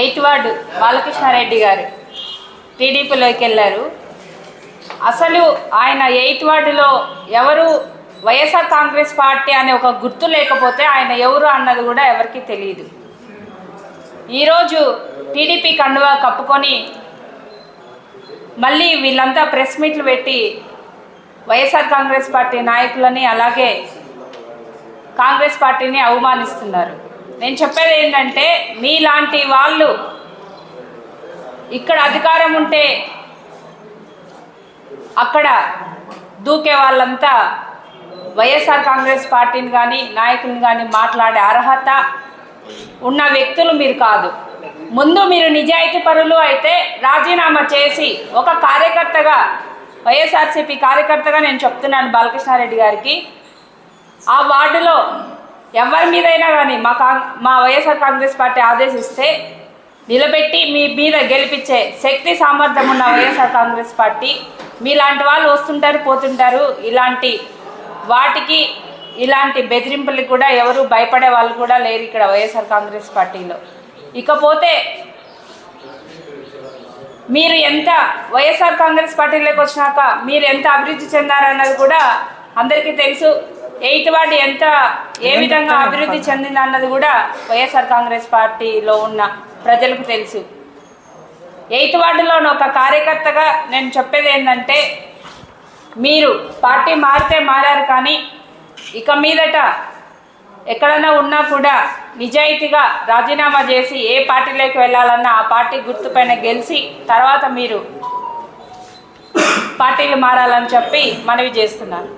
Eighth ward Balakrishna Reddy గారు. టీడీపీలోకి వెళ్ళారు. అసలు ఆయన ఎయిత్ వార్డులో ఎవరు వైఎస్ఆర్ కాంగ్రెస్ పార్టీ అనే ఒక గుర్తు లేకపోతే ఆయన ఎవరు అన్నది కూడా ఎవరికి తెలియదు. ఈరోజు టీడీపీ కండువా కప్పుకొని మళ్ళీ వీళ్ళంతా ప్రెస్ మీట్లు పెట్టి వైఎస్ఆర్ కాంగ్రెస్ పార్టీ నాయకులని అలాగే కాంగ్రెస్ పార్టీని అవమానిస్తున్నారు. నేను చెప్పేది ఏంటంటే మీలాంటి వాళ్ళు ఇక్కడ అధికారం ఉంటే అక్కడ దూకే వాళ్ళంతా వైఎస్ఆర్ కాంగ్రెస్ పార్టీని కానీ నాయకుని కానీ మాట్లాడే అర్హత ఉన్న వ్యక్తులు మీరు కాదు. ముందు మీరు నిజాయితీ పరులు అయితే రాజీనామా చేసి ఒక కార్యకర్తగా వైఎస్ఆర్సీపీ కార్యకర్తగా నేను చెప్తున్నాను బాలకృష్ణారెడ్డి గారికి. ఆ వార్డులో ఎవరి మీదైనా కానీ మా కాంగ్ మా వైఎస్ఆర్ కాంగ్రెస్ పార్టీ ఆదేశిస్తే నిలబెట్టి మీ మీద గెలిపించే శక్తి సామర్థ్యం ఉన్న వైఎస్ఆర్ కాంగ్రెస్ పార్టీ మీలాంటి వాళ్ళు వస్తుంటారు పోతుంటారు. ఇలాంటి వాటికి ఇలాంటి బెదిరింపులకు కూడా ఎవరు భయపడే వాళ్ళు కూడా లేరు ఇక్కడ వైఎస్ఆర్ కాంగ్రెస్ పార్టీలో. ఇకపోతే మీరు ఎంత వైఎస్ఆర్ కాంగ్రెస్ పార్టీలోకి వచ్చినాక మీరు ఎంత అభివృద్ధి చెందారన్నది కూడా అందరికీ తెలుసు. ఎయిత్ వార్డు ఎంత ఏ విధంగా అభివృద్ధి చెందింది అన్నది కూడా వైఎస్ఆర్ కాంగ్రెస్ పార్టీలో ఉన్న ప్రజలకు తెలుసు. ఎయిత్ వార్డులో ఒక కార్యకర్తగా నేను చెప్పేది ఏంటంటే మీరు పార్టీ మారితే మారారు కానీ ఇక మీదట ఎక్కడైనా ఉన్నా కూడా నిజాయితీగా రాజీనామా చేసి ఏ పార్టీలోకి వెళ్ళాలన్నా ఆ పార్టీ గుర్తుపైన గెలిచి తర్వాత మీరు పార్టీలు మారాలని చెప్పి మనవి చేస్తున్నాను